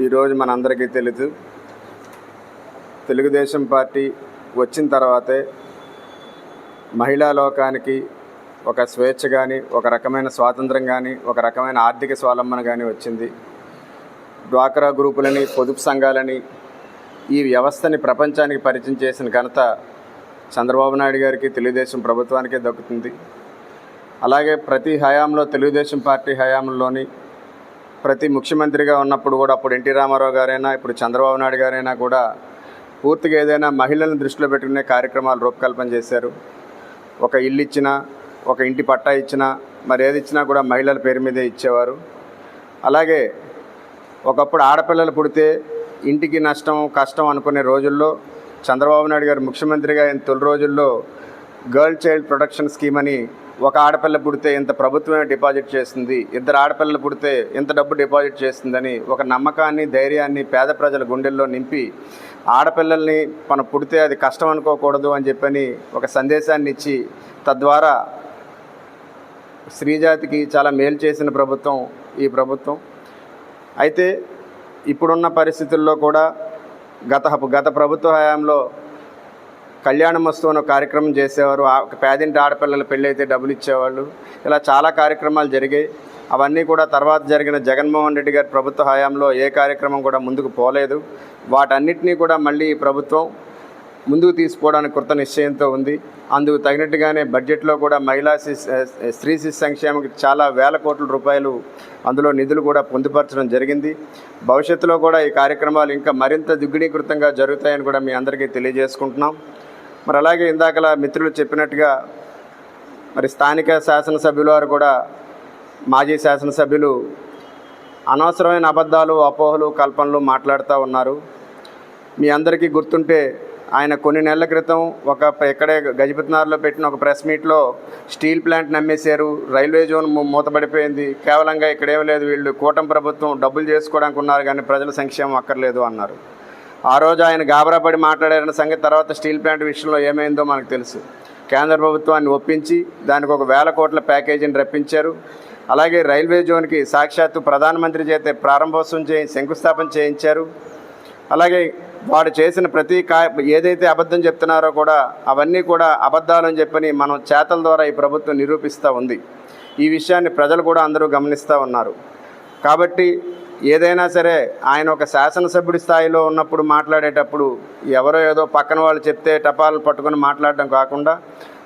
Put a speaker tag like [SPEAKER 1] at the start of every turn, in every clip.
[SPEAKER 1] ఈరోజు మనందరికీ తెలుసు తెలుగుదేశం పార్టీ వచ్చిన తర్వాతే మహిళా లోకానికి ఒక స్వేచ్ఛ కానీ ఒక రకమైన స్వాతంత్రం కానీ ఒక రకమైన ఆర్థిక స్వాలంబన కానీ వచ్చింది. డ్వాక్రా గ్రూపులని పొదుపు సంఘాలని ఈ వ్యవస్థని ప్రపంచానికి పరిచయం చేసిన ఘనత చంద్రబాబు నాయుడు గారికి తెలుగుదేశం ప్రభుత్వానికే దక్కుతుంది. అలాగే ప్రతి హయాంలో తెలుగుదేశం పార్టీ హయాంలోని ప్రతి ముఖ్యమంత్రిగా ఉన్నప్పుడు కూడా అప్పుడు ఎన్టీ రామారావు గారైనా ఇప్పుడు చంద్రబాబు నాయుడు గారైనా కూడా పూర్తిగా ఏదైనా మహిళలను దృష్టిలో పెట్టుకునే కార్యక్రమాలు రూపకల్పన చేశారు. ఒక ఇల్లు ఇచ్చినా ఒక ఇంటి పట్టా ఇచ్చినా మరి ఏది ఇచ్చినా కూడా మహిళల పేరు మీదే ఇచ్చేవారు. అలాగే ఒకప్పుడు ఆడపిల్లలు పుడితే ఇంటికి నష్టం కష్టం అనుకునే రోజుల్లో చంద్రబాబు నాయుడు గారు ముఖ్యమంత్రిగా అయిన తొలి రోజుల్లో గర్ల్ చైల్డ్ ప్రొటెక్షన్ స్కీమ్ అని ఒక ఆడపిల్ల పుడితే ఇంత ప్రభుత్వమే డిపాజిట్ చేస్తుంది ఇద్దరు ఆడపిల్లలు పుడితే ఇంత డబ్బు డిపాజిట్ చేస్తుందని ఒక నమ్మకాన్ని ధైర్యాన్ని పేద ప్రజల గుండెల్లో నింపి ఆడపిల్లల్ని మనం పుడితే అది కష్టం అనుకోకూడదు అని చెప్పని ఒక సందేశాన్ని ఇచ్చి తద్వారా స్త్రీజాతికి చాలా మేలు చేసిన ప్రభుత్వం ఈ ప్రభుత్వం. అయితే ఇప్పుడున్న పరిస్థితుల్లో కూడా గత గత ప్రభుత్వ హయాంలో కళ్యాణం అనే కార్యక్రమం చేసేవారు. ఆ పేదింటి ఆడపిల్లల పెళ్ళైతే డబ్బులు ఇచ్చేవాళ్ళు. ఇలా చాలా కార్యక్రమాలు జరిగాయి. అవన్నీ కూడా తర్వాత జరిగిన జగన్మోహన్ రెడ్డి గారి ప్రభుత్వ హయాంలో ఏ కార్యక్రమం కూడా ముందుకు పోలేదు. వాటన్నిటినీ కూడా మళ్ళీ ప్రభుత్వం ముందుకు తీసుకోవడానికి కృత నిశ్చయంతో ఉంది. అందుకు తగినట్టుగానే బడ్జెట్లో కూడా మహిళా స్త్రీ శిశు సంక్షేమకి చాలా వేల కోట్ల రూపాయలు అందులో నిధులు కూడా పొందుపరచడం జరిగింది. భవిష్యత్తులో కూడా ఈ కార్యక్రమాలు ఇంకా మరింత దిగ్గుణీకృతంగా జరుగుతాయని కూడా మీ అందరికీ తెలియజేసుకుంటున్నాం. మరి అలాగే ఇందాకలా మిత్రులు చెప్పినట్టుగా మరి స్థానిక శాసనసభ్యుల వారు కూడా మాజీ శాసనసభ్యులు అనవసరమైన అబద్ధాలు అపోహలు కల్పనలు మాట్లాడుతూ ఉన్నారు. మీ అందరికీ గుర్తుంటే ఆయన కొన్ని నెలల క్రితం ఒక ఇక్కడే గజపతినార్లో పెట్టిన ఒక ప్రెస్ మీట్లో స్టీల్ ప్లాంట్ నమ్మేశారు. రైల్వే జోన్ మూతపడిపోయింది. కేవలంగా ఇక్కడేం లేదు వీళ్ళు కూటమి ప్రభుత్వం డబ్బులు చేసుకోవడానికి ఉన్నారు కానీ ప్రజల సంక్షేమం అక్కర్లేదు అన్నారు. ఆ రోజు ఆయన గాబరాపడి మాట్లాడారన్న సంగతి తర్వాత స్టీల్ ప్లాంట్ విషయంలో ఏమైందో మనకు తెలుసు. కేంద్ర ప్రభుత్వాన్ని ఒప్పించి దానికి ఒక వేల కోట్ల ప్యాకేజీని రప్పించారు. అలాగే రైల్వే జోన్కి సాక్షాత్తు ప్రధానమంత్రి చేతే ప్రారంభోత్సవం చేయి శంకుస్థాపన చేయించారు. అలాగే వాడు చేసిన ప్రతి కా ఏదైతే అబద్ధం చెప్తున్నారో కూడా అవన్నీ కూడా అబద్ధాలని చెప్పని మనం చేతల ద్వారా ఈ ప్రభుత్వం నిరూపిస్తూ ఉంది. ఈ విషయాన్ని ప్రజలు కూడా అందరూ గమనిస్తూ ఉన్నారు. కాబట్టి ఏదైనా సరే ఆయన ఒక శాసనసభ్యుడి స్థాయిలో ఉన్నప్పుడు మాట్లాడేటప్పుడు ఎవరో ఏదో పక్కన వాళ్ళు చెప్తే టపాలు పట్టుకొని మాట్లాడడం కాకుండా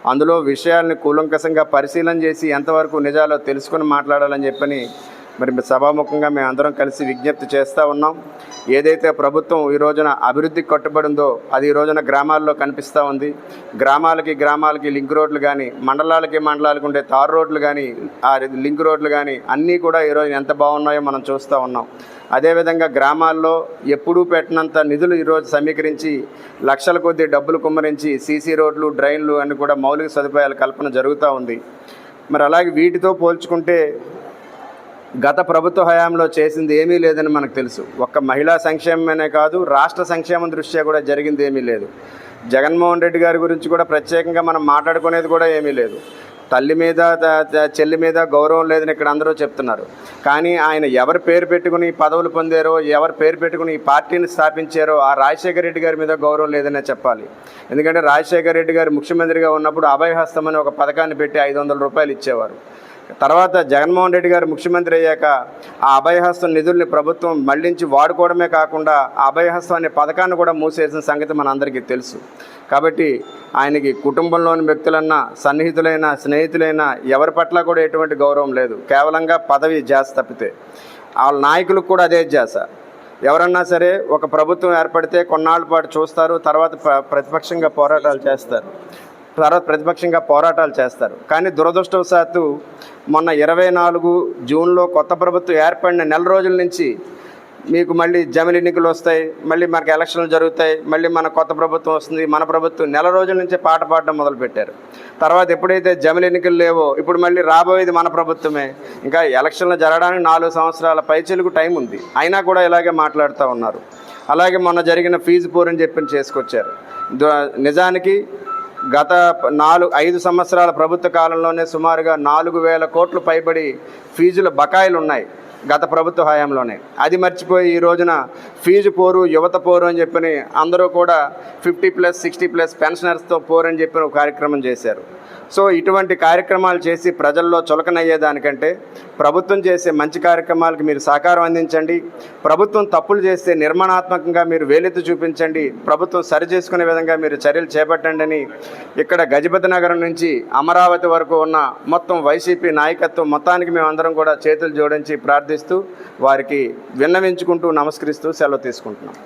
[SPEAKER 1] అందులో విషయాల్ని కూలంకషంగా పరిశీలన చేసి ఎంతవరకు నిజాలో తెలుసుకొని మాట్లాడాలని చెప్పని మరి సభాముఖంగా మేము అందరం కలిసి విజ్ఞప్తి చేస్తూ ఉన్నాం. ఏదైతే ప్రభుత్వం ఈ రోజున అభివృద్ధికి కట్టుబడిందో అది ఈ రోజున గ్రామాల్లో కనిపిస్తూ ఉంది. గ్రామాలకి గ్రామాలకి లింక్ రోడ్లు కానీ మండలాలకి మండలాలకు ఉండే తారు రోడ్లు కానీ ఆ లింక్ రోడ్లు కానీ అన్నీ కూడా ఈరోజు ఎంత బాగున్నాయో మనం చూస్తూ ఉన్నాం. అదేవిధంగా గ్రామాల్లో ఎప్పుడూ పెట్టినంత నిధులు ఈరోజు సమీకరించి లక్షల కొద్దీ డబ్బులు కుమ్మరించి సీసీ రోడ్లు డ్రైన్లు అని కూడా మౌలిక సదుపాయాల కల్పన జరుగుతూ ఉంది. మరి అలాగే వీటితో పోల్చుకుంటే గత ప్రభుత్వ హయాంలో చేసింది ఏమీ లేదని మనకు తెలుసు. ఒక్క మహిళా సంక్షేమమే కాదు రాష్ట్ర సంక్షేమం దృష్ట్యా కూడా జరిగింది ఏమీ లేదు. జగన్మోహన్ రెడ్డి గారి గురించి కూడా ప్రత్యేకంగా మనం మాట్లాడుకునేది కూడా ఏమీ లేదు. తల్లి మీద చెల్లి మీద గౌరవం లేదని ఇక్కడ అందరూ చెప్తున్నారు. కానీ ఆయన ఎవరు పేరు పెట్టుకుని పదవులు పొందారో ఎవరు పేరు పెట్టుకుని ఈ పార్టీని స్థాపించారో ఆ రాజశేఖర రెడ్డి గారి మీద గౌరవం లేదనే చెప్పాలి. ఎందుకంటే రాజశేఖర రెడ్డి గారు ముఖ్యమంత్రిగా ఉన్నప్పుడు అభయహస్తం అని ఒక పథకాన్ని పెట్టి ఐదు వందల రూపాయలు ఇచ్చేవారు. తర్వాత జగన్మోహన్ రెడ్డి గారు ముఖ్యమంత్రి అయ్యాక ఆ అభయహస్తం నిధుల్ని ప్రభుత్వం మళ్ళించి వాడుకోవడమే కాకుండా ఆ అభయహస్తం అనే పథకాన్ని కూడా మూసేసిన సంగతి మనందరికీ తెలుసు. కాబట్టి ఆయనకి కుటుంబంలోని వ్యక్తులన్నా సన్నిహితులైన స్నేహితులైన ఎవరి పట్ల కూడా ఎటువంటి గౌరవం లేదు. కేవలంగా పదవి జాస్ తప్పితే. వాళ్ళ నాయకులకు కూడా అదే జాస. ఎవరన్నా సరే ఒక ప్రభుత్వం ఏర్పడితే కొన్నాళ్ళ పాటు చూస్తారు తర్వాత ప్ర- ప్రతిపక్షంగా పోరాటాలు చేస్తారు. తర్వాత ప్రతిపక్షంగా పోరాటాలు చేస్తారు. కానీ దురదృష్టవశాత్తు మొన్న ఇరవై నాలుగు జూన్లో కొత్త ప్రభుత్వం ఏర్పడిన నెల రోజుల నుంచి మీకు మళ్ళీ జమిలి ఎన్నికలు వస్తాయి మళ్ళీ మనకి ఎలక్షన్లు జరుగుతాయి మళ్ళీ మన కొత్త ప్రభుత్వం వస్తుంది. మన ప్రభుత్వం నెల రోజుల నుంచే పాట పాడడం మొదలుపెట్టారు. తర్వాత ఎప్పుడైతే జమిలి ఎన్నికలు లేవో ఇప్పుడు మళ్ళీ రాబోయేది మన ప్రభుత్వమే. ఇంకా ఎలక్షన్లు జరగడానికి నాలుగు సంవత్సరాల పైచీలకు టైం ఉంది. అయినా కూడా ఇలాగే మాట్లాడుతూ ఉన్నారు. అలాగే మొన్న జరిగిన ఫీజు పూరని చెప్పి చేసుకొచ్చారు. నిజానికి గత నాలుగు ఐదు సంవత్సరాల ప్రభుత్వ కాలంలోనే సుమారుగా నాలుగు వేల కోట్లు పైబడి ఫీజుల బకాయిలు ఉన్నాయి గత ప్రభుత్వ హయాంలోనే. అది మర్చిపోయి ఈ రోజున ఫీజు పోరు యువత పోరు అని చెప్పని అందరూ కూడా ఫిఫ్టీ ప్లస్ సిక్స్టీ ప్లస్ పెన్షనర్స్తో పోరు అని చెప్పిన ఒక కార్యక్రమం చేశారు. సో ఇటువంటి కార్యక్రమాలు చేసి ప్రజల్లో చులకనయ్యేదానికంటే ప్రభుత్వం చేసే మంచి కార్యక్రమాలకు మీరు సహకారం అందించండి. ప్రభుత్వం తప్పులు చేస్తే నిర్మాణాత్మకంగా మీరు వేలెత్తి చూపించండి. ప్రభుత్వం సరి చేసుకునే విధంగా మీరు చర్యలు చేపట్టండి అని ఇక్కడ గజపతి నగరం నుంచి అమరావతి వరకు ఉన్న మొత్తం వైసీపీ నాయకత్వం మొత్తానికి మేమందరం కూడా చేతులు జోడించి ప్రార్థిస్తూ వారికి విన్నవించుకుంటూ నమస్కరిస్తూ సెలవు తీసుకుంటున్నాం.